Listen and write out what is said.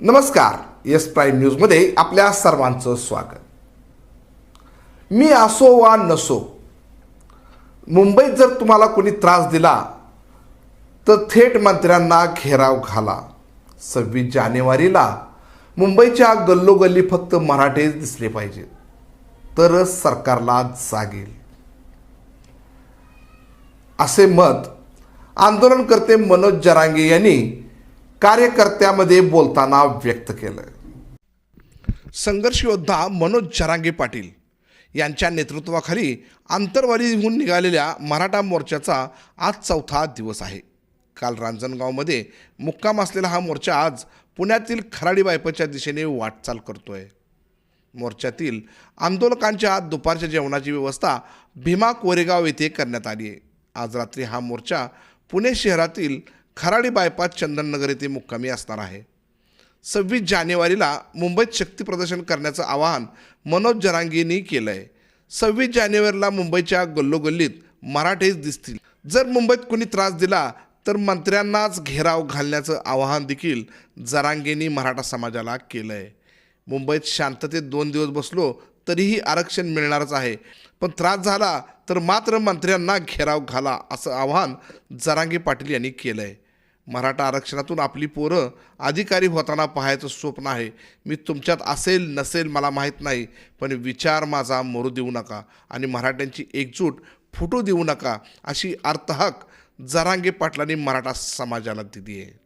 नमस्कार yes prime न्यूजमध्ये आपल्या सर्वांचं स्वागत. मी असो वा नसो मुंबईत जर तुम्हाला कोणी त्रास दिला तर थेट मंत्र्यांना घेराव घाला. सव्वीस जानेवारीला मुंबईच्या गल्लोगल्ली फक्त मराठेच दिसले पाहिजेत तरच सरकारला जागेल. असे मत आंदोलनकर्ते मनोज जरांगे यांनी कार्यकर्त्यामध्ये बोलताना व्यक्त केलं. संघर्ष योद्धा मनोज जरांगे पाटील यांच्या नेतृत्वाखाली आंतरवादीहून निघालेल्या मराठा मोर्चाचा आज चौथा दिवस आहे. काल रांजणगावमध्ये मुक्काम असलेला हा मोर्चा आज पुण्यातील खराडी बायपच्या दिशेने वाटचाल करतोय. मोर्चातील आंदोलकांच्या दुपारच्या जेवणाची व्यवस्था भीमा कोरेगाव येथे करण्यात आली आहे. आज रात्री हा मोर्चा पुणे शहरातील खराडी बायपास चंदननगर येथे मुक्कामी असणार आहे. सव्वीस जानेवारीला मुंबईत शक्ती प्रदर्शन करण्याचं आवाहन मनोज जरांगींनी केलं आहे सव्वीस जानेवारीला मुंबईच्या गल्लोगल्लीत मराठेच दिसतील. जर मुंबईत कुणी त्रास दिला तर मंत्र्यांनाच घेराव घालण्याचं आवाहन देखील जरांगेंनी मराठा समाजाला केलं आहे मुंबईत शांततेत दोन दिवस बसलो तरीही आरक्षण मिळणारच आहे. पण त्रास झाला तर मात्र मंत्र्यांना घेराव घाला असं आवाहन जरांगे पाटील यांनी केलं आहे मराठा आरक्षणातून आपली पोरं अधिकारी होताना पाहायचं स्वप्न आहे. मी तुमच्यात असेल नसेल मला माहीत नाही. पण विचार माझा मरू देऊ नका आणि मराठ्यांची एकजूट फुटू देऊ नका अशी अर्थहक जरांगे पाटलांनी मराठा समाजाला दिली आहे